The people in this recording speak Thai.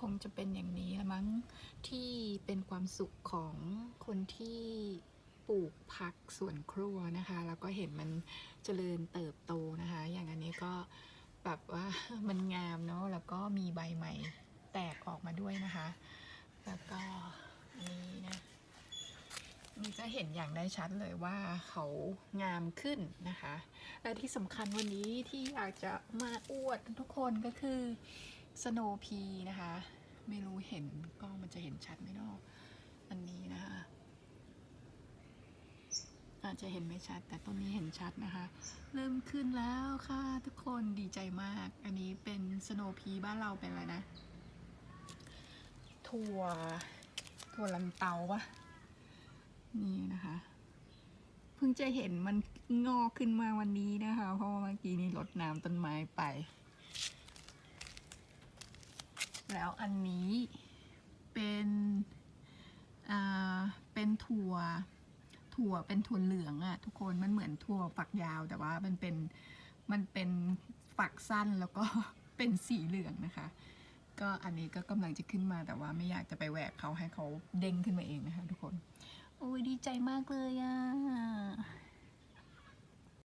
คงจะเป็นอย่างนี้ละมั้งที่เป็นความสุขของคนที่ปลูกผักสวนครัวนะคะ แล้วก็เห็นมันเจริญเติบโตนะคะ อย่างอันนี้ก็แบบว่ามันงามเนาะแล้วก็มีใบใหม่แตกออกมาด้วยนะคะ แล้วก็นนี้นะนี่จะเห็นอย่างได้ชัดเลยว่าเขางามขึ้นนะคะ และที่สำคัญวันนี้ที่อยากจะมาอวดทุกคนก็คือ สโนพีนะคะ ไม่รู้เห็นกล้องมันจะเห็นชัดไหมเนาะอันนี้นะคะ อาจจะเห็นไม่ชัด แต่ต้นนี้เห็นชัดนะคะ เริ่มขึ้นแล้วค่ะทุกคนดีใจมาก อันนี้เป็นสโนพีบ้านเราเป็นอะไรนะ ถั่ว ถั่วลันเตาปะนี่นะคะเพิ่งจะเห็นมันงอกขึ้นมาวันนี้นะคะ เพราะว่าเมื่อกี้นี้รดน้ำต้นไม้ไป แล้วอันนี้เป็นอ่าเป็นถั่ว ถั่วเป็นถั่วเหลืองอะทุกคนมันเหมือนถั่วฝักยาวแต่ว่ามันเป็นมันเป็นฝักสั้นแล้วก็เป็นสีเหลืองนะคะ ก็อันนี้ก็กำลังจะขึ้นมาแต่ว่าไม่อยากจะไปแหวกเขาให้เขาเด้งขึ้นมาเองนะคะ ทุกคน โอ้ยดีใจมากเลยอะ